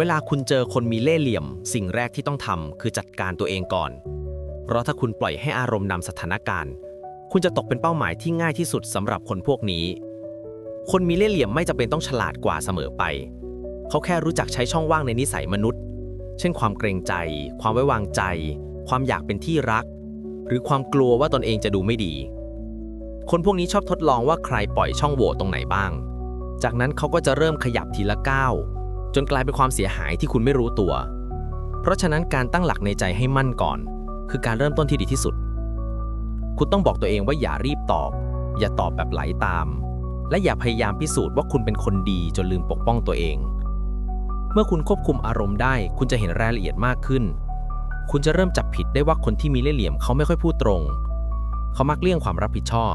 เวลาคุณเจอคนมีเล่ห์เหลี่ยม สิ่งแรกที่ต้องทำคือจัดการตัวเองก่อน เพราะถ้าคุณปล่อยให้อารมณ์นำสถานการณ์ คุณจะตกเป็นเป้าหมายที่ง่ายที่สุดสำหรับคนพวกนี้ คนมีเล่ห์เหลี่ยมไม่จำเป็นต้องฉลาดกว่าเสมอไป เขาแค่รู้จักใช้ช่องว่างในนิสัยมนุษย์ เช่น ความเกรงใจ ความไว้วางใจ ความอยากเป็นที่รัก หรือความกลัวว่าตนเองจะดูไม่ดี คนพวกนี้ชอบทดลองว่าใครปล่อยช่องโหว่ตรงไหนบ้าง จากนั้นเขาก็จะเริ่มขยับทีละก้าว จนกลายเป็นความเสียหายที่คุณไม่รู้ตัว เพราะฉะนั้นการตั้งหลักในใจให้มั่นก่อน คือการเริ่มต้นที่ดีที่สุด คุณต้องบอกตัวเองว่าอย่ารีบตอบ อย่าตอบแบบไหลตาม และอย่าพยายามพิสูจน์ว่าคุณเป็นคนดีจนลืมปกป้องตัวเอง เมื่อคุณควบคุมอารมณ์ได้ คุณจะเห็นรายละเอียดมากขึ้น คุณจะเริ่มจับผิดได้ว่าคนที่มีเล่ห์เหลี่ยมเขาไม่ค่อยพูดตรง เขามักเลี่ยงความรับผิดชอบ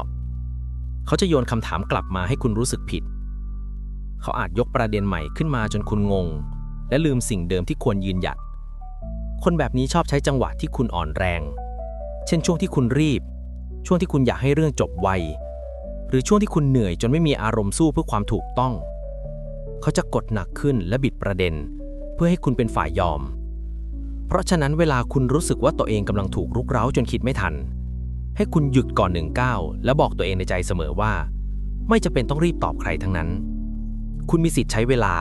เขาจะโยนคำถามกลับมาให้คุณรู้สึกผิด เขาอาจยกประเด็นใหม่ขึ้นมาจนคุณงง และลืมสิ่งเดิมที่ควรยืนหยัด คนแบบนี้ชอบใช้จังหวะที่คุณอ่อนแรง เช่นช่วงที่คุณรีบ ช่วงที่คุณอยากให้เรื่องจบไว หรือช่วงที่คุณเหนื่อยจนไม่มีอารมณ์สู้เพื่อความถูกต้อง เขาจะกดหนักขึ้นและบิดประเด็น เพื่อให้คุณเป็นฝ่ายยอม เพราะฉะนั้นเวลาคุณรู้สึกว่าตัวเองกำลังถูกรุกเร้าจนคิดไม่ทัน ให้คุณหยุดก่อนหนึ่งก้าวและบอกตัวเองในใจเสมอว่า ไม่จะเป็นต้องรีบตอบใครทั้งนั้น คุณมีสิทธิ์ใช้เวลา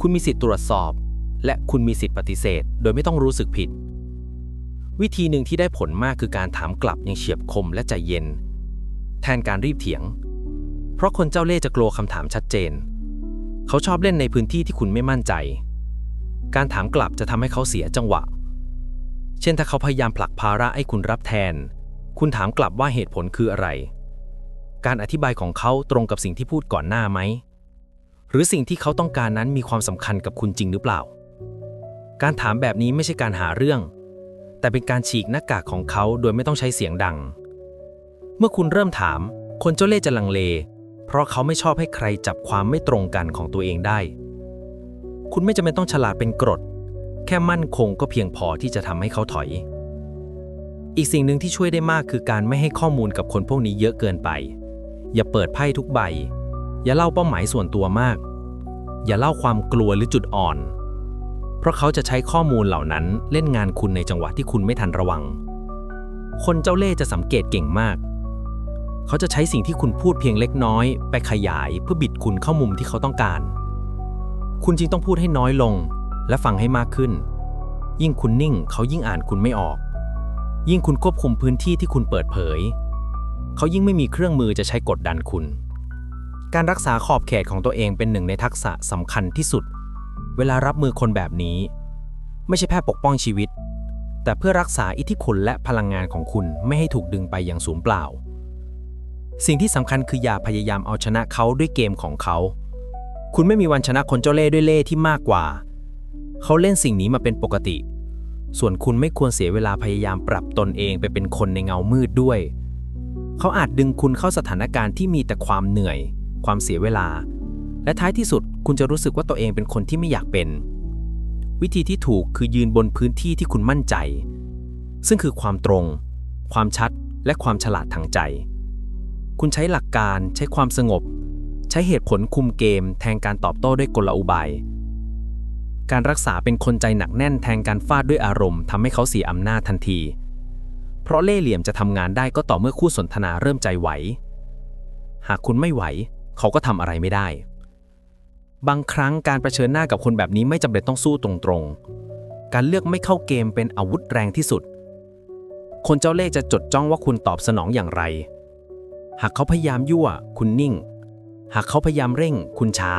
คุณมีสิทธิ์ตรวจสอบ และคุณมีสิทธิ์ปฏิเสธ โดยไม่ต้องรู้สึกผิด วิธีหนึ่งที่ได้ผลมากคือการถามกลับอย่างเฉียบคมและใจเย็น แทนการรีบเถียง เพราะคนเจ้าเล่ห์จะกลัวคำถามชัดเจน เขาชอบเล่นในพื้นที่ที่คุณไม่มั่นใจ การถามกลับจะทำให้เขาเสียจังหวะ เช่นถ้าเขาพยายามผลักภาระให้คุณรับแทน คุณถามกลับว่าเหตุผลคืออะไร การอธิบายของเขาตรงกับสิ่งที่พูดก่อนหน้าไหม หรือสิ่งที่เขาต้องการนั้นมีความสำคัญกับคุณจริงหรือเปล่า การถามแบบนี้ไม่ใช่การหาเรื่อง แต่เป็นการฉีกหน้ากากของเขาโดยไม่ต้องใช้เสียงดัง เมื่อคุณเริ่มถาม คนเจ้าเล่ห์จะลังเล เพราะเขาไม่ชอบให้ใครจับความไม่ตรงกันของตัวเองได้ คุณไม่จำเป็นต้องฉลาดเป็นกรด แค่มั่นคงก็เพียงพอที่จะทำให้เขาถอย อีกสิ่งหนึ่งที่ช่วยได้มากคือการไม่ให้ข้อมูลกับคนพวกนี้เยอะเกินไป อย่าเปิดไพ่ทุกใบ อย่าเล่าเป้าหมายส่วนตัวมาก อย่าเล่าความกลัวหรือจุดอ่อน เพราะเขาจะใช้ข้อมูลเหล่านั้นเล่นงานคุณในจังหวะที่คุณไม่ทันระวัง คนเจ้าเล่ห์จะสังเกตเก่งมาก เขาจะใช้สิ่งที่คุณพูดเพียงเล็กน้อย ไปขยายเพื่อบิดคุณเข้ามุมที่เขาต้องการ คุณจึงต้องพูดให้น้อยลง และฟังให้มากขึ้น ยิ่งคุณนิ่งเขายิ่งอ่านคุณไม่ออก ยิ่งคุณควบคุมพื้นที่ที่คุณเปิดเผย เขายิ่งไม่มีเครื่องมือจะใช้กดดันคุณ การรักษาขอบเขตของตัวเองเป็นหนึ่งในทักษะสำคัญที่สุด เวลารับมือคนแบบนี้ ไม่ใช่แค่ปกป้องชีวิต แต่เพื่อรักษาอิทธิพลและพลังงานของคุณไม่ให้ถูกดึงไปอย่างสูญเปล่า สิ่งที่สำคัญคืออย่าพยายามเอาชนะเขาด้วยเกมของเขา คุณไม่มีวันชนะคนเจ้าเล่ห์ด้วยเล่ห์ที่มากกว่า เขาเล่นสิ่งนี้มาเป็นปกติ ส่วนคุณไม่ควรเสียเวลาพยายามปรับตนเองไปเป็นคนในเงามืดด้วย เขาอาจดึงคุณเข้าสถานการณ์ที่มีแต่ความเหนื่อย ความเสียเวลา และท้ายที่สุดคุณจะรู้สึกว่าตัวเองเป็นคนที่ไม่อยากเป็น วิธีที่ถูกคือยืนบนพื้นที่ที่คุณมั่นใจ ซึ่งคือความตรง ความชัด และความฉลาดทางใจ คุณใช้หลักการ ใช้ความสงบ ใช้เหตุผลคุมเกม แทนการตอบโต้ด้วยกลอุบาย การรักษาเป็นคนใจหนักแน่นแทนการฟาดด้วยอารมณ์ทำให้เขาเสียอำนาจทันทีเพราะเล่เหลี่ยมจะทำงานได้ก็ต่อเมื่อคู่สนทนาเริ่มใจไหว หากคุณไม่ไหว เขาก็ทำอะไรไม่ได้ บางครั้งการรเผชิญหน้ากับคนแบบนี้ไม่จำเป็นต้องสู้ตรงๆ การเลือกไม่เข้าเกมเป็นอาวุธแรงที่สุด คนเจ้าเล่ห์จะจดจ้องว่าคุณตอบสนองอย่างไร หากเขาพยายามยั่ว คุณนิ่ง หากเขาพยายามเร่ง คุณช้า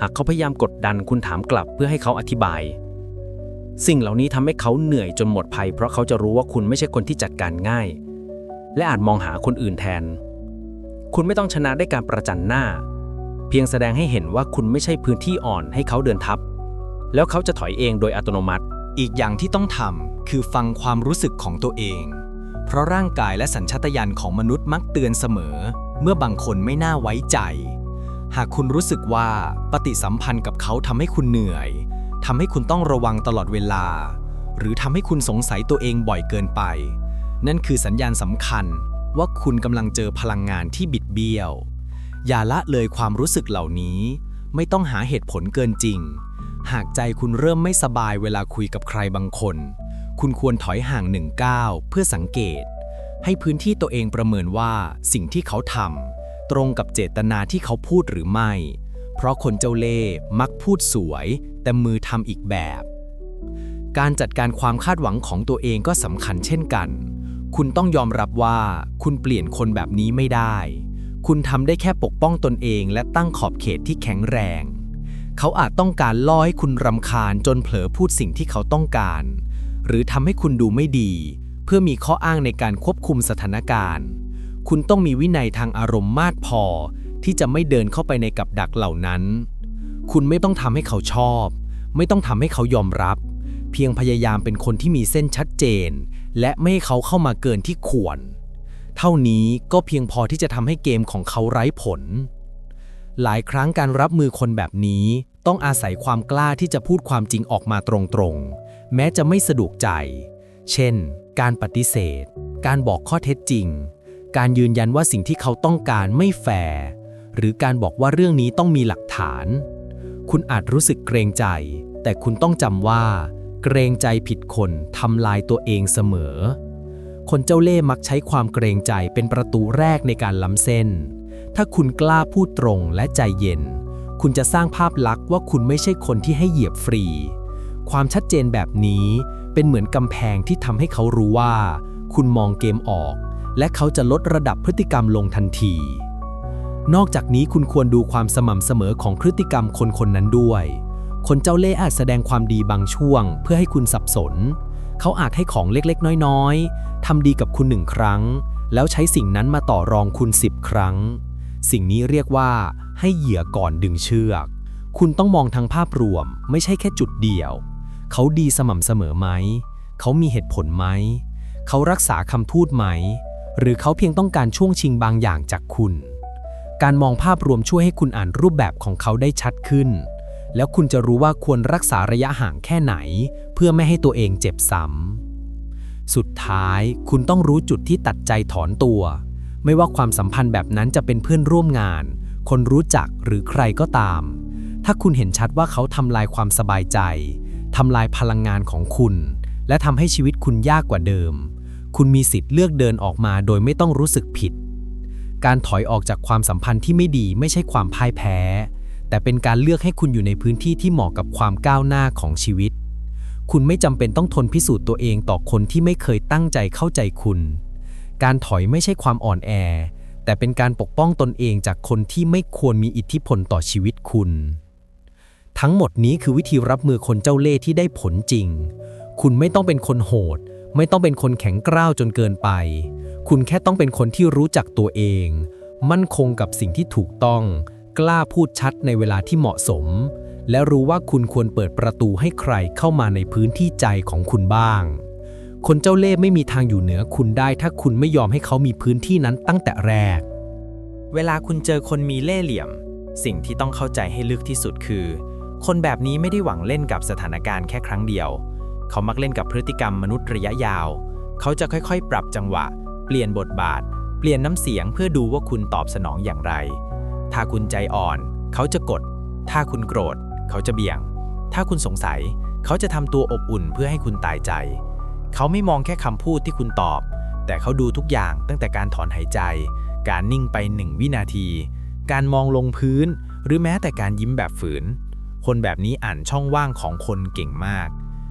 หากเขาพยายามกดดันคุณถามกลับเพื่อให้เขาอธิบาย สิ่งเหล่านี้ทำให้เขาเหนื่อยจนหมดภัย เพราะเขาจะรู้ว่าคุณไม่ใช่คนที่จัดการง่าย และอาจมองหาคนอื่นแทน คุณไม่ต้องชนะได้วยการประจันหน้า เพียงแสดงให้เห็นว่าคุณไม่ใช่พื้นที่อ่อนให้เขาเดินทับ แล้วเขาจะถอยเองโดยอัตโนมัติ อีกอย่างที่ต้องทำคือฟังความรู้สึกของตัวเอง เพราะร่างกายและสัญชาตญาณของมนุษย์มักเตือนเสมอ เมื่อบางคนไม่น่าไว้ใจ หากคุณรู้สึกว่าปฏิสัมพันธ์กับเขาทำให้คุณเหนื่อยทำให้คุณต้องระวังตลอดเวลา หรือทำให้คุณสงสัยตัวเองบ่อยเกินไป นั่นคือสัญญาณสำคัญ ว่าคุณกำลังเจอพลังงานที่บิดเบี้ยว อย่าละเลยความรู้สึกเหล่านี้ ไม่ต้องหาเหตุผลเกินจริง หากใจคุณเริ่มไม่สบายเวลาคุยกับใครบางคน คุณควรถอยห่างหนึ่งก้าวเพื่อสังเกต ให้พื้นที่ตัวเองประเมินว่าสิ่งที่เขาทำตรงกับเจตนาที่เขาพูดหรือไม่ เพราะคนเจ้าเล่ห์มักพูดสวย แต่มือทำอีกแบบ การจัดการความคาดหวังของตัวเองก็สำคัญเช่นกัน คุณต้องยอมรับว่าคุณเปลี่ยนคนแบบนี้ไม่ได้ คุณทำได้แค่ปกป้องตนเองและตั้งขอบเขตที่แข็งแรง เขาอาจต้องการล่อให้คุณรำคาญจนเผลอพูดสิ่งที่เขาต้องการ หรือทำให้คุณดูไม่ดี เพื่อมีข้ออ้างในการควบคุมสถานการณ์ คุณต้องมีวินัยทางอารมณ์มากพอ ที่จะไม่เดินเข้าไปในกับดักเหล่านั้น คุณไม่ต้องทำให้เขาชอบ ไม่ต้องทำให้เขายอมรับ เพียงพยายามเป็นคนที่มีเส้นชัดเจน และไม่ให้เขาเข้ามาเกินที่ควร เท่านี้ก็เพียงพอที่จะทำให้เกมของเขาไร้ผล หลายครั้งการรับมือคนแบบนี้ต้องอาศัยความกล้าที่จะพูดความจริงออกมาตรงๆ แม้จะไม่สะดวกใจ เช่น การปฏิเสธ การบอกข้อเท็จจริง การยืนยันว่าสิ่งที่เขาต้องการไม่แฟร์หรือการบอกว่าเรื่องนี้ต้องมีหลักฐาน คุณอาจรู้สึกเกรงใจ แต่คุณต้องจำว่า เกรงใจผิดคนทำลายตัวเองเสมอ คนเจ้าเล่ห์มักใช้ความเกรงใจเป็นประตูแรกในการล้ำเส้น ถ้าคุณกล้าพูดตรงและใจเย็น คุณจะสร้างภาพลักษณ์ว่าคุณไม่ใช่คนที่ให้เหยียบฟรี ความชัดเจนแบบนี้เป็นเหมือนกำแพงที่ทำให้เขารู้ว่า คุณมองเกมออก และเขาจะลดระดับพฤติกรรมลงทันที นอกจากนี้คุณควรดูความสม่ำเสมอของพฤติกรรมคนคนนั้นด้วย คนเจ้าเล่ห์อาจแสดงความดีบางช่วง เพื่อให้คุณสับสน เขาอาจให้ของเล็กๆ น้อยๆทำดีกับคุณหนึ่งครั้ง แล้วใช้สิ่งนั้นมาต่อรองคุณสิบครั้ง สิ่งนี้เรียกว่า ให้เหยื่อก่อนดึงเชือก คุณต้องมองทั้งภาพรวม ไม่ใช่แค่จุดเดียว เขาดีสม่ำเสมอไหม เขามีเหตุผลไหม เขารักษาคำพูดไหม หรือเขาเพียงต้องการช่วงชิงบางอย่างจากคุณ การมองภาพรวมช่วยให้คุณอ่านรูปแบบของเขาได้ชัดขึ้น แล้วคุณจะรู้ว่าควรรักษาระยะห่างแค่ไหน เพื่อไม่ให้ตัวเองเจ็บซ้ำ สุดท้ายคุณต้องรู้จุดที่ตัดใจถอนตัว ไม่ว่าความสัมพันธ์แบบนั้นจะเป็นเพื่อนร่วมงาน คนรู้จักหรือใครก็ตาม ถ้าคุณเห็นชัดว่าเขาทำลายความสบายใจทำลายพลังงานของคุณ และทำให้ชีวิตคุณยากกว่าเดิม คุณมีสิทธิ์เลือกเดินออกมาโดยไม่ต้องรู้สึกผิด การถอยออกจากความสัมพันธ์ที่ไม่ดีไม่ใช่ความพ่ายแพ้ แต่เป็นการเลือกให้คุณอยู่ในพื้นที่ที่เหมาะกับความก้าวหน้าของชีวิต คุณไม่จำเป็นต้องทนพิสูจน์ตัวเองต่อคนที่ไม่เคยตั้งใจเข้าใจคุณ การถอยไม่ใช่ความอ่อนแอ แต่เป็นการปกป้องตนเองจากคนที่ไม่ควรมีอิทธิพลต่อชีวิตคุณ ทั้งหมดนี้คือวิธีรับมือคนเจ้าเล่ห์ที่ได้ผลจริง คุณไม่ต้องเป็นคนโหด ไม่ต้องเป็นคนแข็งกร้าวจนเกินไป คุณแค่ต้องเป็นคนที่รู้จักตัวเอง มั่นคงกับสิ่งที่ถูกต้อง กล้าพูดชัดในเวลาที่เหมาะสม และรู้ว่าคุณควรเปิดประตูให้ใครเข้ามาในพื้นที่ใจของคุณบ้าง คนเจ้าเล่ห์ไม่มีทางอยู่เหนือคุณได้ ถ้าคุณไม่ยอมให้เขามีพื้นที่นั้นตั้งแต่แรก เวลาคุณเจอคนมีเล่ห์เหลี่ยม สิ่งที่ต้องเข้าใจให้ลึกที่สุดคือ คนแบบนี้ไม่ได้หวังเล่นกับสถานการณ์แค่ครั้งเดียว เขามักเล่นกับพฤติกรรมมนุษย์ระยะยาว เขาจะค่อยๆ ปรับจังหวะ เปลี่ยนบทบาท เปลี่ยนน้ำเสียงเพื่อดูว่าคุณตอบสนองอย่างไร ถ้าคุณใจอ่อน เขาจะกด ถ้าคุณโกรธ เขาจะเบี่ยง ถ้าคุณสงสัย เขาจะทำตัวอบอุ่นเพื่อให้คุณตายใจ เขาไม่มองแค่คำพูดที่คุณตอบ แต่เขาดูทุกอย่างตั้งแต่การถอนหายใจ การนิ่งไปหนึ่งวินาที การมองลงพื้น หรือแม้แต่การยิ้มแบบฝืน คนแบบนี้อ่านช่องว่างของคนเก่งมาก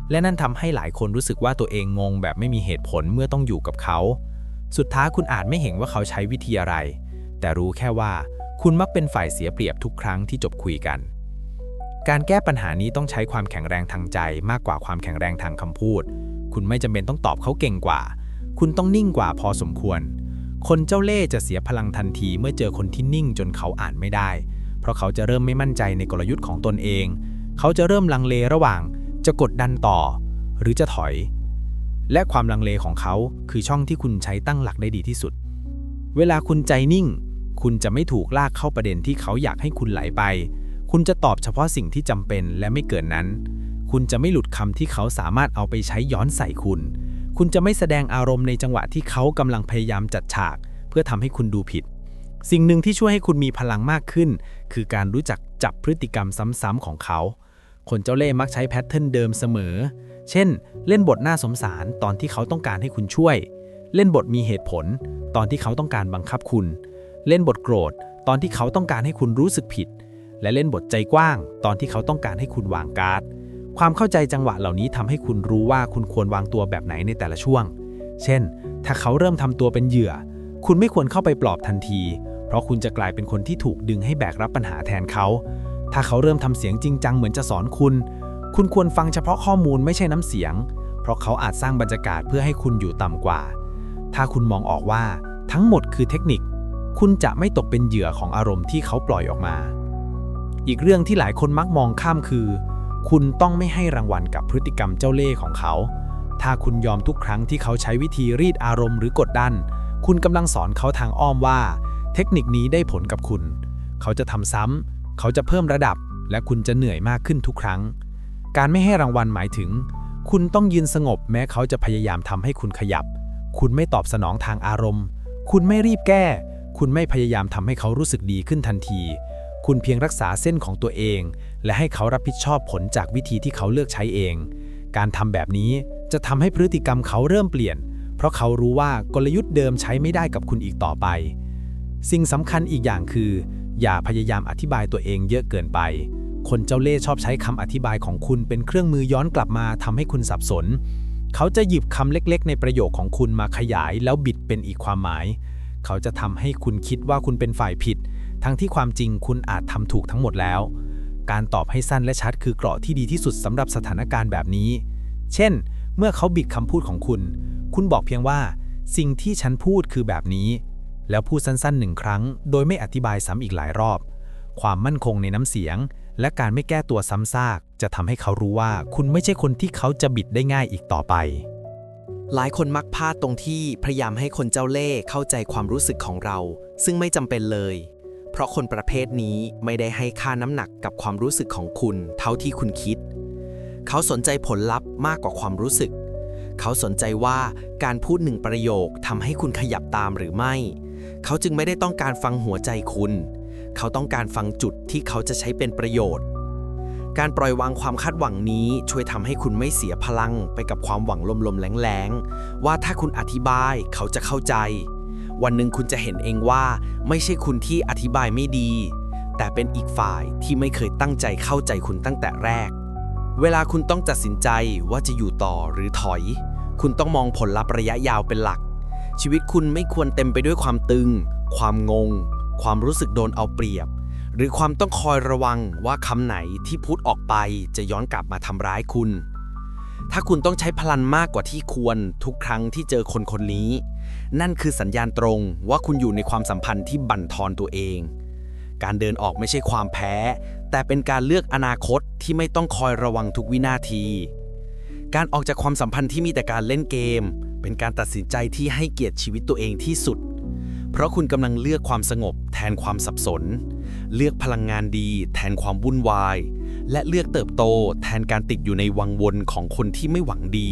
และนั่นทำให้หลายคนรู้สึกว่าตัวเองงงแบบไม่มีเหตุผลเมื่อต้องอยู่กับเขา สุดท้ายคุณอาจไม่เห็นว่าเขาใช้วิธีอะไร แต่รู้แค่ว่า คุณมักเป็นฝ่ายเสียเปรียบทุกครั้งที่จบคุยกัน การแก้ปัญหานี้ต้องใช้ความแข็งแรงทางใจมากกว่าความแข็งแรงทางคำพูด คุณไม่จำเป็นต้องตอบเขาเก่งกว่า คุณต้องนิ่งกว่าพอสมควร คนเจ้าเล่ห์จะเสียพลังทันทีเมื่อเจอคนที่นิ่งจนเขาอ่านไม่ได้ เพราะเขาจะเริ่มไม่มั่นใจในกลยุทธ์ของตนเอง เขาจะเริ่มลังเลระหว่าง จะกดดันต่อ หรือจะถอย และความลังเลของเขาคือช่องที่คุณใช้ตั้งหลักได้ดีที่สุด เวลาคุณใจนิ่ง คุณจะไม่ถูกลากเข้าประเด็นที่เขาอยากให้คุณไหลไป คุณจะตอบเฉพาะสิ่งที่จำเป็นและไม่เกินนั้น คุณจะไม่หลุดคำที่เขาสามารถเอาไปใช้ย้อนใส่คุณ คุณจะไม่แสดงอารมณ์ในจังหวะที่เขากำลังพยายามจัดฉาก เพื่อทำให้คุณดูผิด สิ่งหนึ่งที่ช่วยให้คุณมีพลังมากขึ้น คือการรู้จักจับพฤติกรรมซ้ำๆของเขา คนเจ้าเล่ห์มักใช้แพทเทิร์นเดิมเสมอ เช่น เล่นบทน่าสงสารตอนที่เขาต้องการให้คุณช่วย เล่นบทมีเหตุผล ตอนที่เขาต้องการบังคับคุณ เล่นบทโกรธ ตอนที่เขาต้องการให้คุณรู้สึกผิด และเล่นบทใจกว้าง ตอนที่เขาต้องการให้คุณวางการ์ด ความเข้าใจจังหวะเหล่านี้ทำให้คุณรู้ว่าคุณควรวางตัวแบบไหนในแต่ละช่วง เช่น ถ้าเขาเริ่มทำตัวเป็นเหยื่อ คุณไม่ควรเข้าไปปลอบทันที เพราะคุณจะกลายเป็นคนที่ถูกดึงให้แบกรับปัญหาแทนเขา ถ้าเขาเริ่มทำเสียงจริงจังเหมือนจะสอนคุณ คุณควรฟังเฉพาะข้อมูลไม่ใช่น้ำเสียง เพราะเขาอาจสร้างบรรยากาศเพื่อให้คุณอยู่ต่ำกว่า ถ้าคุณมองออกว่าทั้งหมดคือเทคนิค คุณจะไม่ตกเป็นเหยื่อของอารมณ์ที่เขาปล่อยออกมา อีกเรื่องที่หลายคนมักมองข้ามคือ คุณต้องไม่ให้รางวัลกับพฤติกรรมเจ้าเล่ห์ของเขา ถ้าคุณยอมทุกครั้งที่เขาใช้วิธีรีดอารมณ์หรือกดดัน คุณกำลังสอนเขาทางอ้อมว่า เทคนิคนี้ได้ผลกับคุณ เขาจะทำซ้ำเขาจะเพิ่มระดับ และคุณจะเหนื่อยมากขึ้นทุกครั้ง การไม่ให้รางวัลหมายถึง คุณต้องยืนสงบแม้เขาจะพยายามทำให้คุณขยับ คุณไม่ตอบสนองทางอารมณ์ คุณไม่รีบแก้ คุณไม่พยายามทำให้เขารู้สึกดีขึ้นทันที คุณเพียงรักษาเส้นของตัวเอง และให้เขารับผิดชอบผลจากวิธีที่เขาเลือกใช้เอง การทำแบบนี้จะทำให้พฤติกรรมเขาเริ่มเปลี่ยน เพราะเขารู้ว่ากลยุทธ์เดิมใช้ไม่ได้กับคุณอีกต่อไป สิ่งสำคัญอีกอย่างคือ อย่าพยายามอธิบายตัวเองเยอะเกินไป คนเจ้าเล่ห์ชอบใช้คำอธิบายของคุณเป็นเครื่องมือย้อนกลับมาทำให้คุณสับสน เขาจะหยิบคำเล็ก ๆ ในประโยคของคุณมาขยายแล้วบิดเป็นอีกความหมาย เขาจะทำให้คุณคิดว่าคุณเป็นฝ่ายผิด ทั้งที่ความจริงคุณอาจทำถูกทั้งหมดแล้ว การตอบให้สั้นและชัดคือเกราะที่ดีที่สุดสำหรับสถานการณ์แบบนี้ เช่น เมื่อเขาบิดคำพูดของคุณ คุณบอกเพียงว่า สิ่งที่ฉันพูดคือแบบนี้ แล้วพูดสั้นๆหนึ่งครั้ง โดยไม่อธิบายซ้ำอีกหลายรอบ ความมั่นคงในน้ำเสียง และการไม่แก้ตัวซ้ำซาก จะทำให้เขารู้ว่าคุณไม่ใช่คนที่เขาจะบิดได้ง่ายอีกต่อไป หลายคนมักพลาดตรงที่พยายามให้คนเจ้าเล่ห์เข้าใจความรู้สึกของเรา ซึ่งไม่จำเป็นเลย เพราะคนประเภทนี้ไม่ได้ให้ค่าน้ำหนักกับความรู้สึกของคุณ เท่าที่คุณคิด เขาสนใจผลลัพธ์มากกว่าความรู้สึก เขาสนใจว่าการพูดหนึ่งประโยคทำให้คุณขยับตามหรือไม่ เขาจึงไม่ได้ต้องการฟังหัวใจคุณ เขาต้องการฟังจุดที่เขาจะใช้เป็นประโยชน์ การปล่อยวางความคาดหวังนี้ช่วยทำให้คุณไม่เสียพลังไปกับความหวังลมๆแรงๆ ว่าถ้าคุณอธิบายเขาจะเข้าใจ วันหนึ่งคุณจะเห็นเองว่าไม่ใช่คุณที่อธิบายไม่ดี แต่เป็นอีกฝ่ายที่ไม่เคยตั้งใจเข้าใจคุณตั้งแต่แรก เวลาคุณต้องตัดสินใจว่าจะอยู่ต่อหรือถอย คุณต้องมองผลลัพธ์ระยะยาวเป็นหลัก ชีวิตคุณไม่ควรเต็มไปด้วยความตึง ความงง ความรู้สึกโดนเอาเปรียบ หรือความต้องคอยระวังว่าคำไหนที่พูดออกไปจะย้อนกลับมาทำร้ายคุณ ถ้าคุณต้องใช้พลังมากกว่าที่ควรทุกครั้งที่เจอคนคนนี้ นั่นคือสัญญาณตรงว่าคุณอยู่ในความสัมพันธ์ที่บั่นทอนตัวเอง การเดินออกไม่ใช่ความแพ้ แต่เป็นการเลือกอนาคตที่ไม่ต้องคอยระวังทุกวินาที การออกจากความสัมพันธ์ที่มีแต่การเล่นเกม เป็นการตัดสินใจที่ให้เกียรติชีวิตตัวเองที่สุด เพราะคุณกำลังเลือกความสงบ แทนความสับสน เลือกพลังงานดี แทนความวุ่นวาย และเลือกเติบโต แทนการติดอยู่ในวังวนของคนที่ไม่หวังดี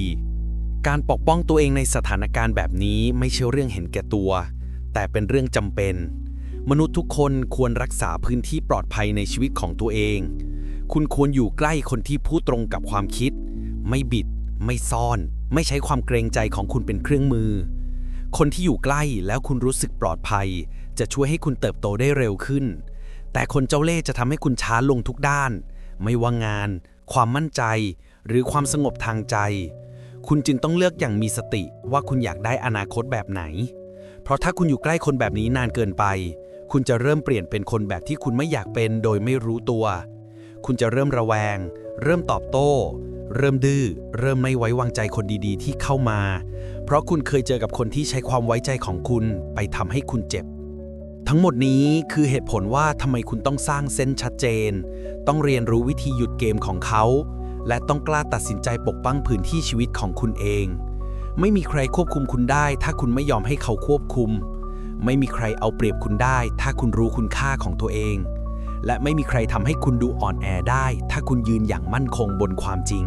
การปกป้องตัวเองในสถานการณ์แบบนี้ไม่ใช่เรื่องเห็นแก่ตัว แต่เป็นเรื่องจำเป็น มนุษย์ทุกคนควรรักษาพื้นที่ปลอดภัยในชีวิตของตัวเอง คุณควรอยู่ใกล้คนที่พูดตรงกับความคิด ไม่บิด ไม่ซ่อน ไม่ใช้ความเกรงใจของคุณเป็นเครื่องมือ คนที่อยู่ใกล้แล้วคุณรู้สึกปลอดภัย จะช่วยให้คุณเติบโตได้เร็วขึ้น แต่คนเจ้าเล่ห์จะทำให้คุณช้าลงทุกด้าน ไม่ว่างาน ความมั่นใจ หรือความสงบทางใจ คุณจึงต้องเลือกอย่างมีสติว่าคุณอยากได้อนาคตแบบไหน เพราะถ้าคุณอยู่ใกล้คนแบบนี้นานเกินไป คุณจะเริ่มเปลี่ยนเป็นคนแบบที่คุณไม่อยากเป็นโดยไม่รู้ตัว คุณจะเริ่มระแวง เริ่มตอบโต้ เริ่มดื้อ เริ่มไม่ไว้วางใจคนดีๆ ที่เข้ามา ราะคุณเคยเจอกับคนที่ใช้ความไว้ใจของคุณไปทำให้คุณเจ็บ ทั้งหมดนี้คือเหตุผลว่าทำไมคุณต้องสร้างเส้นชัดเจน ต้องเรียนรู้วิธีหยุดเกมของเขา และต้องกล้าตัดสินใจปกป้องพื้นที่ชีวิตของคุณเอง ไม่มีใครควบคุมคุณได้ ถ้าคุณไม่ยอมให้เขาควบคุม ไม่มีใครเอาเปรียบคุณได้ ถ้าคุณรู้คุณค่าของตัวเอง และไม่มีใครทำให้คุณดูอ่อนแอได้ ถ้าคุณยืนอย่างมั่นคงบนความจริง